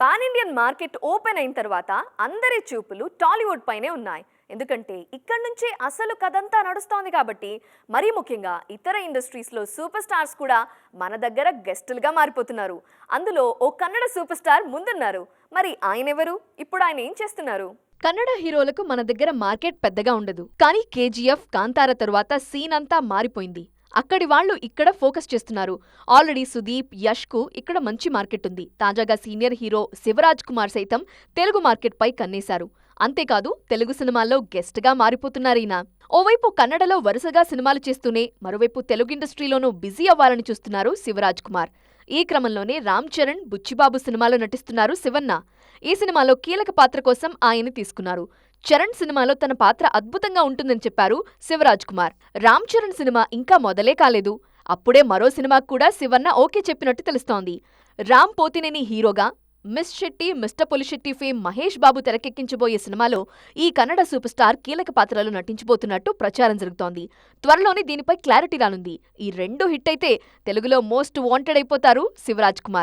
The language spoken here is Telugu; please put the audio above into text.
పాన్ ఇండియన్ మార్కెట్ ఓపెన్ అయిన తర్వాత అందరి చూపులు టాలీవుడ్ పైనే ఉన్నాయి. ఎందుకంటే ఇక్కడి నుంచే అసలు కథంతా నడుస్తోంది కాబట్టి మరీ ముఖ్యంగా ఇతర ఇండస్ట్రీస్లో సూపర్ స్టార్స్ కూడా మన దగ్గర గెస్టులుగా మారిపోతున్నారు. అందులో ఓ కన్నడ సూపర్ స్టార్ ముందున్నారు. మరి ఆయన ఎవరు ఇప్పుడు ఆయన ఏం చేస్తున్నారు? కన్నడ హీరోలకు మన దగ్గర మార్కెట్ పెద్దగా ఉండదు. కానీ కేజీఎఫ్ కాంతార తరువాత సీన్ అంతా మారిపోయింది. అక్కడి వాళ్ళు ఇక్కడ ఫోకస్ చేస్తున్నారు. ఆల్రెడీ సుదీప్ యష్కు ఇక్కడ మంచి మార్కెట్ ఉంది. తాజాగా సీనియర్ హీరో శివరాజ్ కుమార్ సైతం తెలుగు మార్కెట్ పై కన్నేశారు. అంతేకాదు తెలుగు సినిమాల్లో గెస్ట్గా ఓవైపు కన్నడలో వరుసగా సినిమాలు చేస్తూనే మరోవైపు తెలుగు ఇండస్ట్రీలోనూ బిజీ అవ్వాలని చూస్తున్నారు శివరాజ్ కుమార్. ఈ క్రమంలోనే రామ్ చరణ్ బుచ్చిబాబు సినిమాలో నటిస్తున్నారు శివన్న. ఈ సినిమాలో కీలక పాత్ర కోసం ఆయన తీసుకున్నారు. చరణ్ సినిమాలో తన పాత్ర అద్భుతంగా ఉంటుందని చెప్పారు శివరాజ్ కుమార్. రామ్ చరణ్ సినిమా ఇంకా మొదలే కాలేదు. అప్పుడే మరో సినిమాకు కూడా శివన్న ఓకే చెప్పినట్టు తెలుస్తోంది. రామ్ పోతినేని హీరోగా Miss Shetty Mister Polishetty fame Mahesh Babu తెరకెక్కించబోయే సినిమాలో ఈ కన్నడ సూపర్ స్టార్ కీలక పాత్రలో నటించబోతున్నట్టు ప్రచారం జరుగుతోంది. త్వరలోనే దీనిపై క్లారిటీ రానుంది. ఈ రెండు హిట్ అయితే తెలుగులో మోస్ట్ వాంటెడ్ అయిపోతారు శివరాజ్ కుమార్.